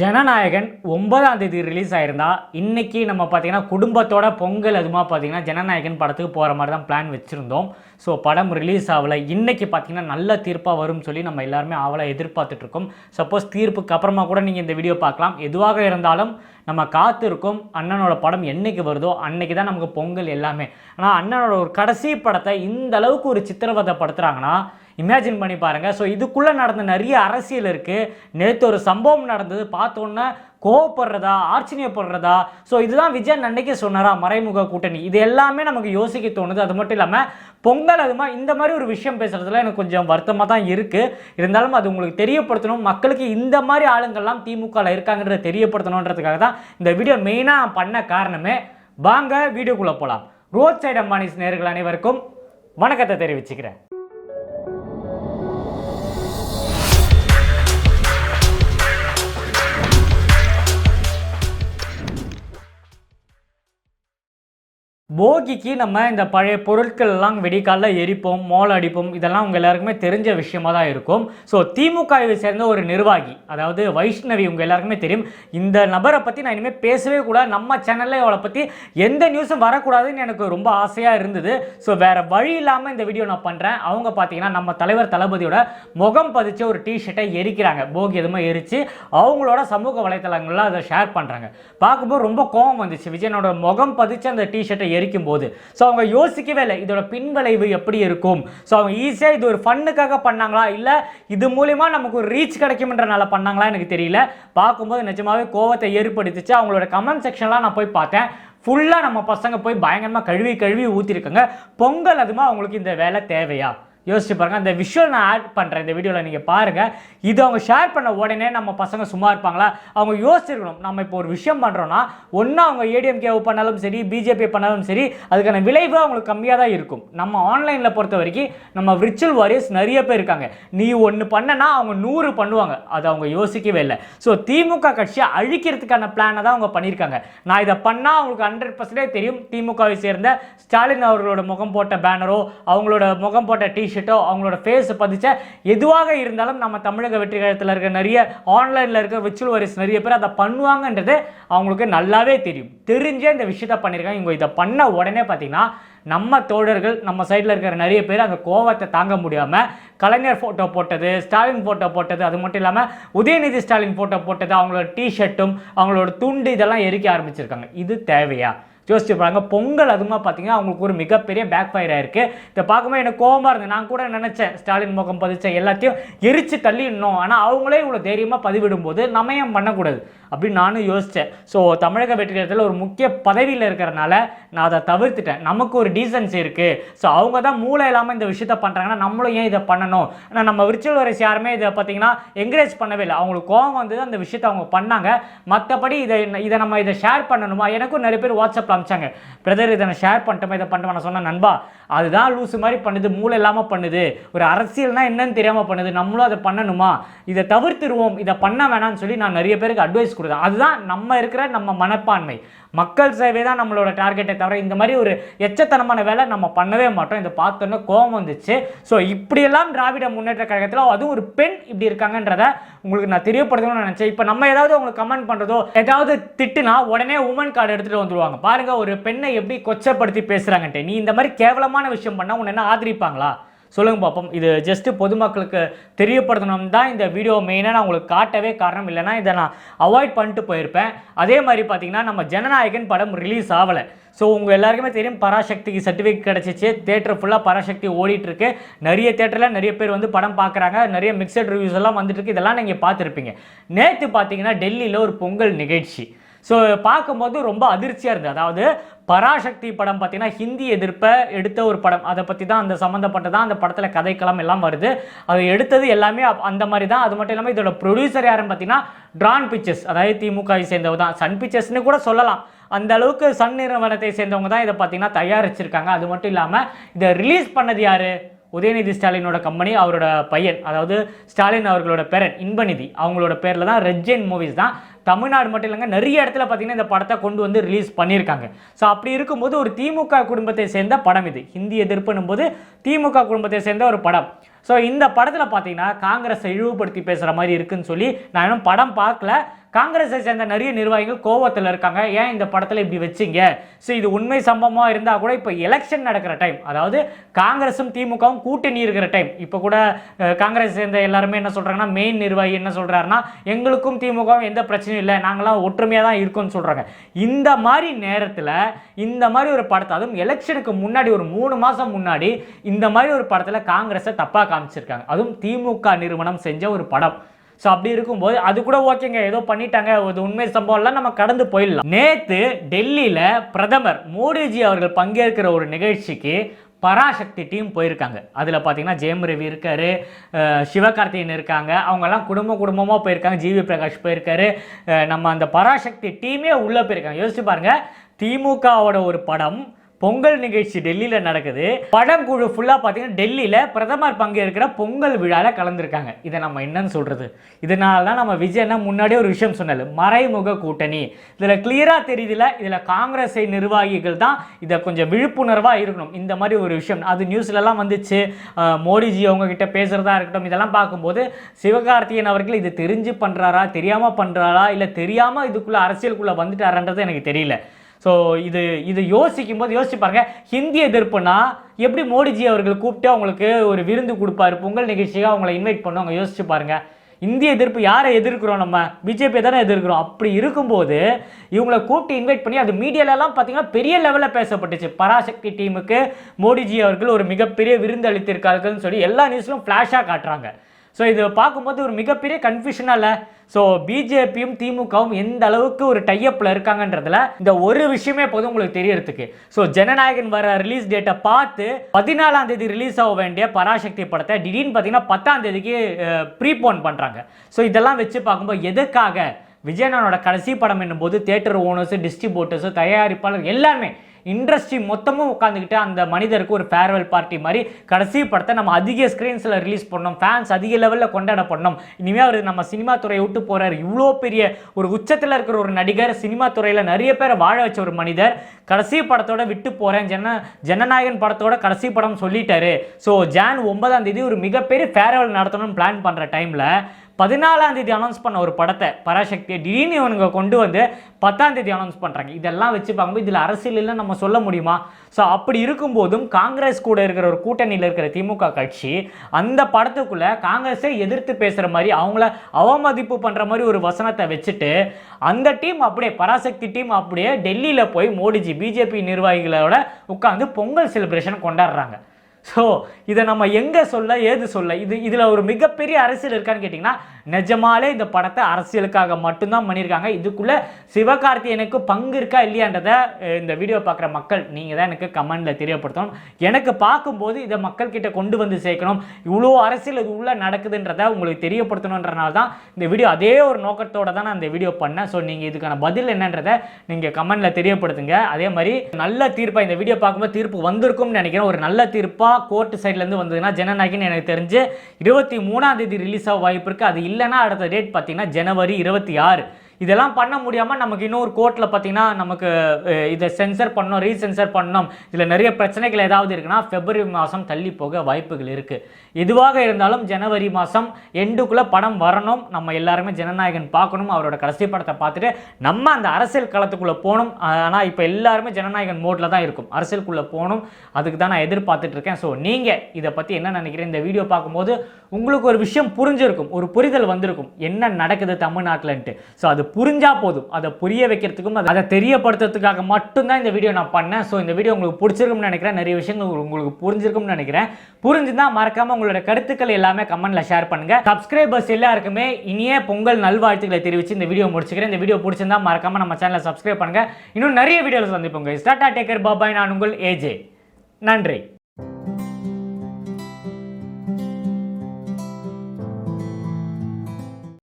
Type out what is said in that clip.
ஜனநாயகன் ஒன்பதாம் தேதி ரிலீஸ் ஆயிருந்தா இன்னைக்கு நம்ம பார்த்தீங்கன்னா குடும்பத்தோட பொங்கல் அதுமா பார்த்தீங்கன்னா ஜனநாயகன் படத்துக்கு போகிற மாதிரி தான் பிளான் வச்சுருந்தோம். ஸோ படம் ரிலீஸ் ஆகலை. இன்றைக்கி பார்த்தீங்கன்னா நல்ல தீர்ப்பாக வரும்னு சொல்லி நம்ம எல்லாருமே ஆவலை எதிர்பார்த்துட்ருக்கோம் சப்போஸ் தீர்ப்புக்கு அப்புறமா கூட நீங்கள் இந்த வீடியோ பார்க்கலாம். எதுவாக இருந்தாலும் நம்ம காத்திருக்கும் அண்ணனோட படம் என்றைக்கு வருதோ அன்னைக்கு தான் நமக்கு பொங்கல் எல்லாமே. ஆனால் அண்ணனோட ஒரு கடைசி படத்தை இந்த அளவுக்கு ஒரு சித்திரவதை படுத்துகிறாங்கன்னா இமேஜின் பண்ணி பாருங்கள் ஸோ இதுக்குள்ளே நடந்த நிறைய அரசியல் இருக்குது நேற்று ஒரு சம்பவம் நடந்தது. பார்த்தோன்னே கோவப்படுறதா ஆச்சரியப்படுறதா? ஸோ இதுதான் விஜயன் அன்னைக்கு சொன்னாரா மறைமுக கூட்டணி. இது எல்லாமே நமக்கு யோசிக்க தோணுது. அது மட்டும் இல்லாமல் பொங்கல் அதுமா இந்த மாதிரி ஒரு விஷயம் பேசுகிறதுல எனக்கு கொஞ்சம் வருத்தமாக தான் இருக்குது இருந்தாலும் அது உங்களுக்கு தெரியப்படுத்தணும். மக்களுக்கு இந்த மாதிரி ஆளுங்கள்லாம் திமுகவில் இருக்காங்கன்றத தெரியப்படுத்தணுன்றதுக்காக தான் இந்த வீடியோ மெயினாக பண்ண காரணமே. வாங்க வீடியோக்குள்ளே போகலாம் ரோட் சைடு அம்பானிஸ் நேர்கள் அனைவருக்கும் வணக்கத்தை தெரிவிச்சுக்கிறேன். போகிக்கு நம்ம இந்த பழைய பொருட்கள் எல்லாம் வெடிக்கால எரிப்போம் மோல் அடிப்போம் இதெல்லாம் உங்கள் எல்லாருக்குமே தெரிஞ்ச விஷயமா தான் இருக்கும். ஸோ திமுகவை சேர்ந்த ஒரு நிர்வாகி அதாவது வைஷ்ணவி உங்கள் எல்லாருக்குமே தெரியும். இந்த நபரை பற்றி நான் இனிமேல் பேசவே கூடாது. நம்ம சேனலில் அவளை பற்றி எந்த நியூஸும் வரக்கூடாதுன்னு எனக்கு ரொம்ப ஆசையாக இருந்தது. ஸோ வேறு வழி இல்லாமல் இந்த வீடியோ நான் பண்ணுறேன் அவங்க பார்த்தீங்கன்னா நம்ம தலைவர் தளபதியோட முகம் பதிச்ச ஒரு டிஷர்ட்டை எரிக்கிறாங்க. போகி எதுவுமே எரித்து அவங்களோட சமூக வலைத்தளங்களில் அதை ஷேர் பண்ணுறாங்க பார்க்கும்போது ரொம்ப கோபம் வந்துச்சு. விஜயனோட முகம் பதிச்சு அந்த டிஷர்ட்டை கிடைக்கும் போது ஸோ அவங்க யோசிக்கவே இல்லை இதோட பின்விளைவு எப்படி இருக்கும்? ஸோ அவங்க ஈஸியாக இது ஒரு ஃபன்னுக்காக பண்ணாங்களா? இல்லை இது மூலிமா நமக்கு ஒரு ரீச் கிடைக்கும்ன்றனால பண்ணாங்களா? எனக்கு தெரியல. பார்க்கும்போது நிஜமாவே கோவத்தை ஏற்படுத்திச்சு. அவங்களோட கமெண்ட் செக்ஷன்லாம் நான் போய் பார்த்தேன். ஃபுல்லாக நம்ம பசங்க போய் பயங்கரமாக கழுவி கழுவி ஊற்றிருக்காங்க பொங்கல் அதுமா அவங்களுக்கு இந்த வேலை தேவையா? யோசிச்சு பாருங்கள் அந்த விஷுவல் நான் ஆட் பண்ணுறேன் இந்த வீடியோவில் நீங்கள் பாருங்கள் இது அவங்க ஷேர் பண்ண உடனே நம்ம பசங்க சும்மா இருப்பாங்களா? அவங்க யோசிச்சிருக்கணும். நம்ம இப்போ ஒரு விஷயம் பண்ணுறோன்னா ஒன்றா அவங்க ஏடிஎம்கே பண்ணாலும் சரி பிஜேபி பண்ணாலும் சரி அதுக்கான விளைவு அவங்களுக்கு கம்மியாக தான் இருக்கும். நம்ம ஆன்லைனில் பொறுத்த வரைக்கும் நம்ம விர்ச்சுவல் வாரியர்ஸ் நிறைய பேர் இருக்காங்க. நீ ஒன்று பண்ணனா அவங்க நூறு பண்ணுவாங்க. அது அவங்க யோசிக்கவே இல்லை. ஸோ திமுக கட்சியை அழிக்கிறதுக்கான பிளானை தான் அவங்க பண்ணியிருக்காங்க. நான் இதை பண்ணால் அவங்களுக்கு ஹண்ட்ரட் பர்சன்டேஜ் தெரியும். திமுகவை சேர்ந்த ஸ்டாலின் அவர்களோட முகம் போட்ட பேனரோ அவங்களோட முகம் போட்ட டிஷர்ட் டிஷர்ட்டோ அவங்களோட ஃபேஸ் பதிச்ச எதுவாக இருந்தாலும் நம்ம தமிழக வெற்றி கழகத்தில் நிறைய ஆன்லைனில் இருக்கிற விர்ச்சுவல் வாரியர்ஸ் நிறைய பேர் அதை பண்ணுவாங்கன்றது அவங்களுக்கு நல்லாவே தெரியும். தெரிஞ்சே இந்த விஷயத்த பண்ணியிருக்காங்க இவங்க இதை பண்ண உடனே பார்த்தீங்கன்னா நம்ம தோழர்கள் நம்ம சைடில் இருக்கிற நிறைய பேர் அந்த கோவத்தை தாங்க முடியாமல் கலைஞர் ஃபோட்டோ போட்டது ஸ்டாலின் ஃபோட்டோ போட்டது அது மட்டும் இல்லாமல் உதயநிதி ஸ்டாலின் ஃபோட்டோ போட்டது அவங்களோட டிஷர்ட்டும் அவங்களோட துண்டு இதெல்லாம் எரிக்க ஆரம்பிச்சிருக்காங்க. இது தேவையா? யோசிச்சு பாருங்க பொங்கல் அதுமா பார்த்தீங்கன்னா அவங்களுக்கு ஒரு மிகப்பெரிய பேக் ஃபயர் ஆயிருக்கு. இதை பார்க்கும்போது எனக்கு கோவமாக இருந்தது நான் கூட நினச்சேன் ஸ்டாலின் முகம் பதிச்ச எல்லாத்தையும் எரிச்சு தள்ளிடணும். ஆனால் அவங்களே இவ்வளோ தைரியமாக பதிவிடும்போது நம்ம ஏன் பண்ணக்கூடாது? அப்படின்னு நானும் யோசித்தேன் ஸோ தமிழக வெற்றிகரத்தில் ஒரு முக்கிய பதவியில் இருக்கிறனால நான் அதை தவிர்த்துட்டேன். நமக்கு ஒரு டீசன்ஸ் இருக்குது ஸோ அவங்க தான் மூளை இல்லாமல் இந்த விஷயத்த பண்ணுறாங்கன்னா நம்மளும் ஏன் இதை பண்ணணும்? ஆனால் நம்ம விர்ச்சுவல் வரைஸ் யாருமே இதை பார்த்தீங்கன்னா என்கரேஜ் பண்ணவே இல்லை. அவங்களுக்கு கோவம் வந்தது அந்த விஷயத்தை அவங்க பண்ணாங்க. மற்றபடி இதை இதை நம்ம இதை ஷேர் பண்ணணுமா? எனக்கும் நிறைய பேர் வாட்ஸ்அப்பில் அமிச்சாங்க. பிரதர் இதை நான் ஷேர் பண்ணிட்டோமா? இதை பண்ணிட்டு நான் சொன்னேன் நண்பா அதுதான் லூசு மாதிரி பண்ணுது மூளை இல்லாமல் பண்ணுது. ஒரு அரசியல்னா என்னன்னு தெரியாமல் பண்ணுது. நம்மளும் அதை பண்ணணுமா? இதை தவிர்த்துருவோம். இதை பண்ண வேணாம்னு சொல்லி நான் நிறைய பேருக்கு அட்வைஸ் கொடுத்தேன் அதுதான் நம்ம இருக்கிற நம்ம மனப்பான்மை. மக்கள் சேவை தான் நம்மளோட டார்கெட்டை தவிர இந்த மாதிரி ஒரு எச்சத்தனமான வேலை நம்ம பண்ணவே மாட்டோம். இதை பார்த்தோன்னே கோபம் வந்துச்சு. ஸோ இப்படியெல்லாம் திராவிட முன்னேற்ற கழகத்தில் அதுவும் ஒரு பெண் இப்படி இருக்காங்கன்றத உங்களுக்கு நான் தெரியப்படுத்தணும்னு நினச்சேன். இப்போ நம்ம ஏதாவது உங்களுக்கு கமெண்ட் பண்ணுறதோ ஏதாவது திட்டுனா உடனே உமன் கார்டு எடுத்துகிட்டு வந்துருவாங்க. பாருங்கள் ஒரு பெண்ணை எப்படி கொச்சப்படுத்தி பேசுகிறாங்கன்ட்டு நீ இந்த மாதிரி கேவலமான விஷயம் பண்ணால் உன்னை என்ன ஆதரிப்பாங்களா? சொல்லுங்கள் பார்ப்போம் இது ஜஸ்ட்டு பொதுமக்களுக்கு தெரியப்படுத்தணும் தான் இந்த வீடியோ மெயினாக நான் உங்களுக்கு காட்டவே காரணம். இல்லைன்னா இதை நான் அவாய்ட் பண்ணிட்டு போயிருப்பேன். அதே மாதிரி பார்த்தீங்கன்னா நம்ம ஜனநாயகன் படம் ரிலீஸ் ஆகலை. ஸோ உங்கள் எல்லாருக்குமே தெரியும் பராசக்திக்கு சர்டிஃபிகேட் கிடச்சிச்சு. தேட்டர் ஃபுல்லாக பராசக்தி ஓடிட்டுருக்கு. நிறைய தேட்டரில் நிறைய பேர் வந்து படம் பார்க்குறாங்க நிறைய மிக்சட் ரிவ்யூஸ் எல்லாம் வந்துட்டுருக்கு. இதெல்லாம் நீங்கள் பார்த்துருப்பீங்க. நேற்று பார்த்தீங்கன்னா டெல்லியில் ஒரு பொங்கல் நிகழ்ச்சி. ஸோ பார்க்கும்போது ரொம்ப அதிர்ச்சியாக இருந்தது. அதாவது பராசக்தி படம் பார்த்தீங்கன்னா ஹிந்தி எதிர்ப்பை எடுத்த ஒரு படம். அதை பற்றி தான் அந்த சம்மந்தப்பட்டதான் அந்த படத்தில் கதைக்களம் எல்லாம் வருது. அது எடுத்தது எல்லாமே அப்- அந்த மாதிரி தான். அது மட்டும் இல்லாமல் இதோட ப்ரொடியூசர் யாருன்னு பார்த்தீங்கன்னா ட்ரான் பிக்சர்ஸ் அதாவது திமுகவை சேர்ந்தவங்க தான். சன் பிக்சர்ஸ்னு கூட சொல்லலாம். அந்த அளவுக்கு சன் நிறுவனத்தை சேர்ந்தவங்க தான் இதை பார்த்தீங்கன்னா தயாரிச்சிருக்காங்க. அது மட்டும் இல்லாமல் இதை ரிலீஸ் பண்ணது யாரு? உதயநிதி ஸ்டாலினோட கம்பெனி அவரோட பையன் அதாவது ஸ்டாலின் அவர்களோட பேரன் இன்பநிதி அவங்களோட பேரில் தான் ரெட்ஜென் மூவிஸ் தான். தமிழ்நாடு மட்டும் இல்லைங்க நிறைய இடத்துல பார்த்தீங்கன்னா இந்த படத்தை கொண்டு வந்து ரிலீஸ் பண்ணியிருக்காங்க. ஸோ அப்படி இருக்கும்போது ஒரு திமுக குடும்பத்தை சேர்ந்த படம் இது. ஹிந்தி எதிர்ப்புன்னும் போது திமுக குடும்பத்தை சேர்ந்த ஒரு படம். ஸோ இந்த படத்தில் பார்த்தீங்கன்னா காங்கிரஸை இழிவுபடுத்தி பேசுகிற மாதிரி இருக்குன்னு சொல்லி நான் இன்னும் படம் பார்க்கல. காங்கிரஸை சேர்ந்த நிறைய நிர்வாகிகள் கோவத்தில் இருக்காங்க. ஏன் இந்த படத்தில் இப்படி வச்சீங்க? ஸோ இது உண்மை சம்பவமாக இருந்தால் கூட இப்போ எலெக்ஷன் நடக்கிற டைம் அதாவது காங்கிரஸும் திமுகவும் கூட்டணி இருக்கிற டைம் இப்போ கூட காங்கிரஸ் சேர்ந்த எல்லாருமே என்ன சொல்கிறாங்கன்னா மெயின் நிர்வாகி என்ன சொல்கிறாருன்னா எங்களுக்கும் திமுகவும் எந்த பிரச்சனையும் இல்லை நாங்களாம் ஒற்றுமையாக தான் இருக்கோம்னு சொல்கிறாங்க இந்த மாதிரி நேரத்தில் இந்த மாதிரி ஒரு படத்தை அதுவும் எலெக்ஷனுக்கு முன்னாடி ஒரு மூணு மாதம் முன்னாடி இந்த மாதிரி ஒரு படத்தில் காங்கிரஸை தப்பாக காமிச்சிருக்காங்க. அதுவும் திமுக நிறுவனம் செஞ்ச ஒரு படம். ஸோ அப்படி இருக்கும்போது அது கூட ஓகேங்க. ஏதோ பண்ணிட்டாங்க. ஒரு உண்மை சம்பவம்லாம் நம்ம கடந்து போயிடலாம். நேற்று டெல்லியில் பிரதமர் மோடிஜி அவர்கள் பங்கேற்கிற ஒரு நிகழ்ச்சிக்கு பராசக்தி டீம் போயிருக்காங்க. அதில் பார்த்தீங்கன்னா ஜெயம் ரவி இருக்காரு சிவகார்த்திகேயன் இருக்காங்க. அவங்கெல்லாம் குடும்ப குடும்பமாக போயிருக்காங்க. ஜிவி பிரகாஷ் போயிருக்காரு. நம்ம அந்த பராசக்தி டீமே உள்ளே போயிருக்காங்க. யோசிச்சு பாருங்கள் திமுகவோட ஒரு படம் பொங்கல் நிகழ்ச்சி டெல்லியில் நடக்குது. படக்குழு ஃபுல்லாக பார்த்தீங்கன்னா டெல்லியில் பிரதமர் பங்கேற்கிற பொங்கல் விழாவில் கலந்துருக்காங்க. இதை நம்ம என்னன்னு சொல்கிறது இதனால தான் நம்ம விஜய்னா முன்னாடியே ஒரு விஷயம் சொன்னது மறைமுக கூட்டணி. இதில் கிளியராக தெரியுதுல இதில் காங்கிரஸை நிர்வாகிகள் தான் இதை கொஞ்சம் விழிப்புணர்வாக இருக்கணும். இந்த மாதிரி ஒரு விஷயம். அது நியூஸ்லலாம் வந்துச்சு. மோடிஜி அவங்கக்கிட்ட பேசுகிறதா இருக்கட்டும் இதெல்லாம் பார்க்கும்போது சிவகார்த்திகேயன் அவர்கள் இது தெரிஞ்சு பண்ணுறாரா தெரியாமல் பண்ணுறாரா இல்லை தெரியாமல் இதுக்குள்ளே அரசியலுக்குள்ளே வந்துட்டாரான்றது எனக்கு தெரியல. ஸோ இது இது யோசிக்கும் போது யோசிச்சு பாருங்கள் ஹிந்தி எதிர்ப்புனா எப்படி மோடிஜி அவர்கள் கூப்பிட்டு அவங்களுக்கு ஒரு விருந்து கொடுப்பாரு பொங்கல் நிகழ்ச்சியாக அவங்கள இன்வைட் பண்ணுவாங்க யோசிச்சு பாருங்கள் இந்திய எதிர்ப்பு யாரை எதிர்க்கிறோம் நம்ம? பிஜேபி தானே எதிர்க்கிறோம். அப்படி இருக்கும்போது இவங்களை கூப்பிட்டு இன்வைட் பண்ணி அது மீடியாலலாம் பார்த்தீங்கன்னா பெரிய லெவலில் பேசப்பட்டுச்சு. பராசக்தி டீமுக்கு மோடிஜி அவர்கள் ஒரு மிகப்பெரிய விருந்து அளித்திருக்கார்கள்னு சொல்லி எல்லா நியூஸ்லையும் ஃப்ளாஷாக காட்டுறாங்க. ஸோ இது பார்க்கும்போது ஒரு மிகப்பெரிய கன்ஃபியூஷனாக இல்லை? ஸோ பிஜேபியும் திமுகவும் எந்த அளவுக்கு ஒரு டைப்பில் இருக்காங்கன்றதுல இந்த ஒரு விஷயமே போதும் உங்களுக்கு தெரியறதுக்கு. ஸோ ஜனநாயகன் வர ரிலீஸ் டேட்டை பார்த்து பதினாலாம் தேதி ரிலீஸ் ஆக வேண்டிய பராசக்தி படத்தை திடீர்னு பார்த்தீங்கன்னா பத்தாம் தேதிக்கு ப்ரீபோன் பண்ணுறாங்க ஸோ இதெல்லாம் வச்சு பார்க்கும்போது எதுக்காக? விஜயனோட கடைசி படம் என்னும்போது தேட்டர் ஓனர்ஸு டிஸ்ட்ரிபியூட்டர்ஸு தயாரிப்பாளர் எல்லாருமே இண்டஸ்ட்ரி மொத்தமும் உட்காந்துக்கிட்டு அந்த மனிதருக்கு ஒரு ஃபேர்வெல் பார்ட்டி மாதிரி கடைசி படத்தை நம்ம அதிக ஸ்க்ரீன்ஸில் ரிலீஸ் பண்ணோம் ஃபேன்ஸ் அதிக லெவலில் கொண்டாட பண்ணோம் இனிமேல் அவர் நம்ம சினிமா துறையை விட்டு போகிறார் இவ்வளோ பெரிய ஒரு உச்சத்தில் இருக்கிற ஒரு நடிகர் சினிமா துறையில் நிறைய பேரை வாழ வச்ச ஒரு மனிதர் கடைசி படத்தோட விட்டு போகிறேன் ஜன ஜனநாயகன் படத்தோட கடைசி படம் சொல்லிட்டாரு. ஸோ ஜான் ஒன்பதாம் தேதி ஒரு மிகப்பெரிய ஃபேர்வெல் நடத்தணும்னு பிளான் பண்ணுற டைமில் பதினாலாம் தேதி அனௌன்ஸ் பண்ண ஒரு படத்தை பராசக்தியை திடீர்னு இவனுங்க கொண்டு வந்து பத்தாம் தேதி அனௌன்ஸ் பண்ணுறாங்க இதெல்லாம் வச்சு பார்க்கும்போது இதில் அரசியலில் நம்ம சொல்ல முடியுமா? ஸோ அப்படி இருக்கும்போதும் காங்கிரஸ் கூட இருக்கிற ஒரு கூட்டணியில் இருக்கிற திமுக கட்சி அந்த படத்துக்குள்ளே காங்கிரஸை எதிர்த்து பேசுகிற மாதிரி அவங்கள அவமதிப்பு பண்ணுற மாதிரி ஒரு வசனத்தை வச்சுட்டு அந்த டீம் அப்படியே பராசக்தி டீம் அப்படியே டெல்லியில் போய் மோடிஜி பிஜேபி நிர்வாகிகளோட உட்காந்து பொங்கல் செலிப்ரேஷன் கொண்டாடுறாங்க. ஸோ இதை நம்ம எங்கே சொல்ல ஏது சொல்ல இது இதில் ஒரு மிகப்பெரிய அரசியல் இருக்கான்னு கேட்டிங்கன்னா நிஜமாலே இந்த படத்தை அரசியலுக்காக மட்டும்தான் பண்ணியிருக்காங்க. இதுக்குள்ளே சிவகார்த்தியனுக்கு பங்கு இருக்கா இல்லையான்றதை இந்த வீடியோ பார்க்குற மக்கள் நீங்கள் தான் எனக்கு கமெண்டில் தெரியப்படுத்தணும். எனக்கு பார்க்கும்போது இதை மக்கள் கிட்ட கொண்டு வந்து சேர்க்கணும். இவ்வளோ அரசியல் இது உள்ளே நடக்குதுன்றதை உங்களுக்கு தெரியப்படுத்தணுன்றனால தான் இந்த வீடியோ அதே ஒரு நோக்கத்தோடு தான் நான் இந்த வீடியோ பண்ணேன். ஸோ நீங்கள் இதுக்கான பதில் என்னன்றதை நீங்கள் கமெண்டில் தெரியப்படுத்துங்க. அதே மாதிரி நல்ல தீர்ப்பாக இந்த வீடியோ பார்க்கும்போது தீர்ப்பு வந்திருக்கும்னு நினைக்கிறேன். ஒரு நல்ல தீர்ப்பாக கோர்ட்டு சைட்லேருந்து வந்ததுன்னா ஜனநாயகன் எனக்கு தெரிஞ்சு இருபத்தி மூணாம் தேதி ரிலீஸ் ஆக வாய்ப்பு இருக்குது அது இல்லை இல்லைனா அடுத்த டேட் பார்த்தீங்கன்னா ஜனவரி இருபத்தி ஆறு. இதெல்லாம் பண்ண முடியாமல் நமக்கு இன்னொரு கோர்ட்டில் பார்த்தீங்கன்னா நமக்கு இதை சென்சர் பண்ணோம் ரீசென்சர் பண்ணோம். இதில் நிறைய பிரச்சனைகள் ஏதாவது இருக்குன்னா பிப்ரவரி மாதம் தள்ளி போக வாய்ப்புகள் இருக்குது எதுவாக இருந்தாலும் ஜனவரி மாதம் எண்டுக்குள்ளே படம் வரணும். நம்ம எல்லாருமே ஜனநாயகன் பார்க்கணும். அவரோட கடைசி படத்தை பார்த்துட்டு நம்ம அந்த அரசியல் களத்துக்குள்ளே போகணும். ஆனால் இப்போ எல்லாருமே ஜனநாயகன் மோட்டில் தான் இருக்கும். அரசியலுக்குள்ளே போகணும். அதுக்கு தான் நான் எதிர்பார்த்துட்டு இருக்கேன். ஸோ நீங்கள் இதை பற்றி என்ன நினைக்கிறேன் இந்த வீடியோ பார்க்கும்போது உங்களுக்கு ஒரு விஷயம் புரிஞ்சிருக்கும். ஒரு புரிதல் வந்திருக்கும். என்ன நடக்குது தமிழ்நாட்டிலன்ட்டு. ஸோ அது புரிஞ்சா போதும். அதை புரிய வைக்கிறதுக்கும் அதை- அதை தெரியப்படுத்துறதுக்காக மட்டும்தான் இந்த வீடியோ நான் பண்ணேன். ஸோ இந்த வீடியோ உங்களுக்கு பிடிச்சிருக்கும்னு நினைக்கிறேன். நிறைய விஷயங்கள் உங்களுக்கு புரிஞ்சிருக்கும்னு நினைக்கிறேன். புரிஞ்சுதான் மறக்காமல் உங்களோட கருத்துக்கள் எல்லாமே கமெண்ட்டில் ஷேர் பண்ணுங்கள் சப்ஸ்கிரைபர்ஸ் எல்லாருக்குமே இனிய பொங்கல் நல்வாழ்த்துக்களை தெரிவித்து இந்த வீடியோ முடிச்சுக்கிறேன். இந்த வீடியோ பிடிச்சிருந்தா மறக்காமல் நம்ம சேனலை சப்ஸ்கிரைப் பண்ணுங்கள் இன்னும் நிறைய வீடியோஸ் சந்திப்போங்க ஸ்டார்டா டேக்கர் பாபாய் நான் உங்கள் ஏஜே நன்றி.